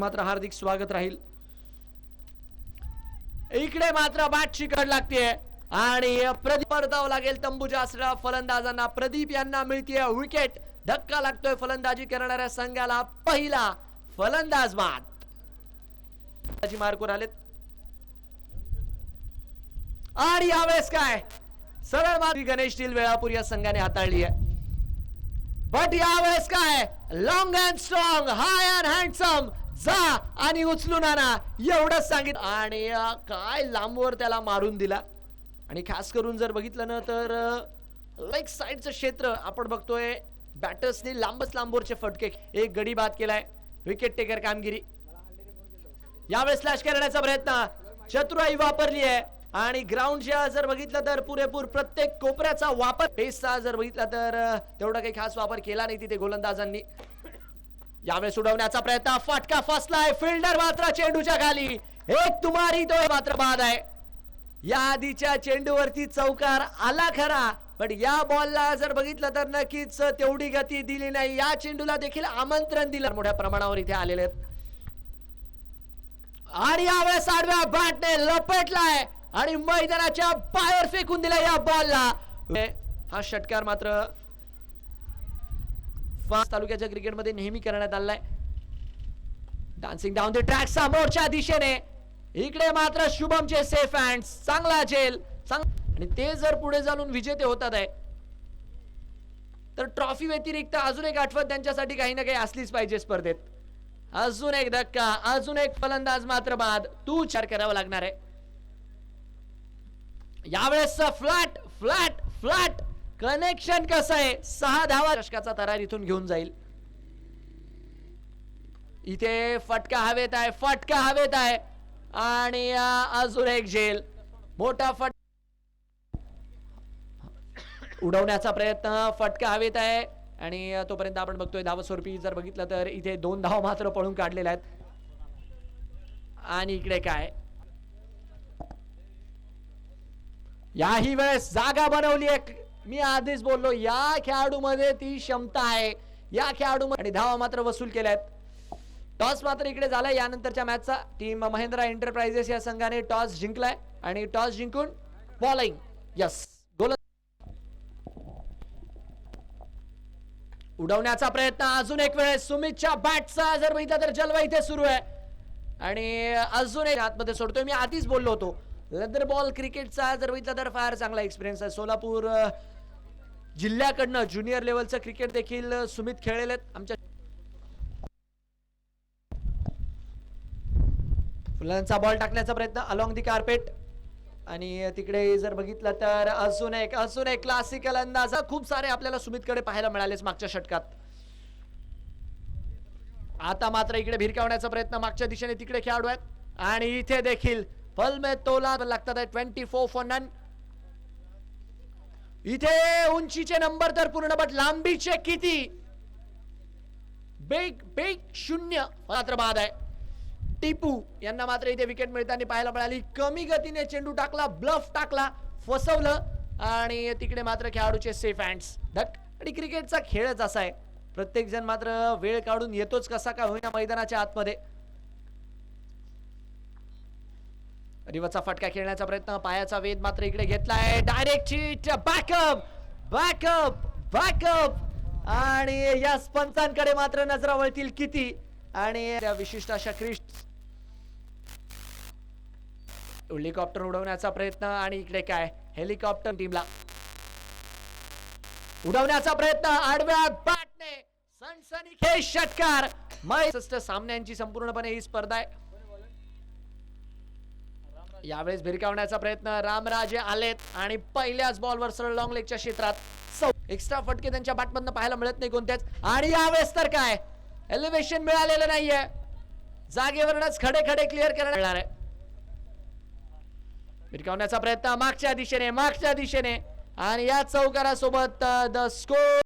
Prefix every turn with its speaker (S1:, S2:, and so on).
S1: मात्र हार्दिक स्वागत राहील. इकडे मात्र बाट शिकड लागते आणि प्रदीप परताव लागेल तंबूच्या असलेल्या फलंदाजांना प्रदीप यांना मिळतीय विकेट धक्का लागतोय फलंदाजी करणाऱ्या संघाला पहिला फलंदाज बाद मार्कवर आलेत? आणि यावेळेस काय? सरळ मार्गी गणेश टील वेळापूर या संघाने हाताळली आहे. बट यावेळेस काय? Long and strong high and handsome जा आणि उचलून आणा एवढंच सांगित आणि काय लांबवर त्याला मारून दिला. आणि खास करून जर बघितलं ना तर लेग साईडचं क्षेत्र आपण बघतोय. बॅटर्सने लांबच लांबवरचे फटके एक गडी बाद केलाय. विकेट टेकर कामगिरी. यावेळेस स्लॅश करण्याचा प्रयत्न. चतुराई वापरली आहे. आणि ग्राउंडच्या जर बघितलं तर पुरेपूर प्रत्येक कोपऱ्याचा वापर पेसचा जर बघितला तर तेवढा काही खास वापर केला नाही तिथे गोलंदाजांनी. यावेळेस उडवण्याचा प्रयत्न. फटका फसलाय. फिल्डर मात्र चेंडूच्या खाली. एक तुमारी तो मात्र बाद आहे. या आधीच्या चेंडूवरती चौकार आला खरा. पण या बॉलला जर बघितलं तर नक्कीच तेवढी गती दिली नाही. या चेंडूला देखील आमंत्रण दिलं. मोठ्या प्रमाणावर इथे आलेले आणि यावेळेस आडव्या बॅटने लपेटलाय. आणि मैदानाच्या बाहेर फेकून दिला या बॉलला हा षटकार मात्र फास्ट तालुक्याच्या क्रिकेटमध्ये नेहमी करण्यात आलाय. डान्सिंग डाऊन द ट्रॅक समोरच्या दिशेने. इकडे मात्र शुभमचे सेफ हँड चांगला झेल आणि ते जर पुढे जाणून विजेते होतात आहे तर ट्रॉफी व्यतिरिक्त अजून एक आठवण त्यांच्यासाठी काही ना काही असलीच पाहिजे स्पर्धेत. अजून एक धक्का अजून एक फलंदाज मात्र बाद. तू चार करावा लागणार आहे. यावेळेस फ्लॅट फ्लॅट फ्लॅट कनेक्शन कसं आहे? सहा धावा चषकाचा तरार इथून घेऊन जाईल. इथे फटका हवेत आहे फटका हवेत आहे. आणि अजून एक झेल. मोठा फट उडवण्याचा प्रयत्न फटका हवेत आहे. आणि तोपर्यंत आपण बघतोय धाव स्वरूपी जर बघितलं तर इथे दोन धाव मात्र पळून काढलेल्या आहेत. आणि इकडे काय? याही वेळेस जागा बनवली आहे मी आधीच बोललो या खेळाडूमध्ये ती क्षमता आहे. या खेळाडू आणि धावा मात्र वसूल केल्या आहेत टॉस मात्र इकडे झालाय. यानंतरच्या मॅचचा टीम महिंद्रा एंटरप्राइजेस या संघाने टॉस जिंकलाय. आणि टॉस जिंकून बॉलिंग यस गोल उडवण्याचा प्रयत्न अजून एक वेळेस. सुमितच्या बॅटचा जर बघितलं तर जलवा इथे सुरू आहे. आणि अजून एक आतमध्ये सोडतोय. मी आधीच बोललो होतो. लेदर बॉल क्रिकेटचा जर बघितला तर फार चांगला एक्सपिरियन्स आहे. सोलापूर जिल्ह्याकडनं ज्युनियर लेवलचं क्रिकेट देखील सुमित खेळलेले आहेत. आमच्या फुलांचा बॉल टाकण्याचा प्रयत्न अलॉंग दी कार्पेट आणि तिकडे जर बघितलं तर अजून एक अजून एक क्लासिकल अंदाज. खूप सारे आपल्याला सुमितकडे पाहायला मिळालेच मागच्या षटकात. आता मात्र इकडे भिरकावण्याचा प्रयत्न मागच्या दिशेने तिकडे खेळाडू आहेत. आणि इथे देखील फल में तोला लागतात आहे ट्वेंटी फोर फॉर नन इथे उंचीचे नंबर तर पूर्ण बट लांबीचे किती बेग बेग शून्य मात्र बाद आहे टिपू यांना मात्र इथे विकेट मिळताना पाहायला मिळाली. कमी गतीने चेंडू टाकला ब्लफ टाकला फसवलं आणि तिकडे मात्र खेळाडूचे सेफ हँड्स धक आणि क्रिकेटचा खेळच असा आहे. प्रत्येक जण मात्र वेळ काढून येतोच कसा का होईना मैदानाच्या आतमध्ये. रिवचा फटका खेळण्याचा प्रयत्न पायाचा वेध मात्र इकडे घेतलाय. Direct cheat backup backup backup आणि या पंचांकडे मात्र नजरा वळतील किती? आणि त्या विशिष्ट अशा क्रिस्ट हेलिकॉप्टर उडवण्याचा प्रयत्न. आणि इकडे काय? हेलिकॉप्टर टीमला उडवण्याचा प्रयत्न. आडव्या बॅटने खेळ षटकार. मैसष्ट सामन्यांची संपूर्णपणे ही स्पर्धा आहे. यावेळेस भिरकावण्याचा प्रयत्न रामराजे आलेत आणि पहिल्याच बॉलवर सरळ लॉंग लेगच्या क्षेत्रात सौ एक्स्ट्रा फटके त्यांच्या बॅटमधनं पाहायला मिळत नाही कोणत्याच आणि यावेळेस तर काय? एलिव्हेशन मिळालेलं नाहीये. जागेवरूनच खडे खडे क्लिअर करणार आहे. भिरकावण्याचा प्रयत्न मागच्या दिशेने मागच्या दिशेने. आणि या चौकारासोबत uh, द स्कोर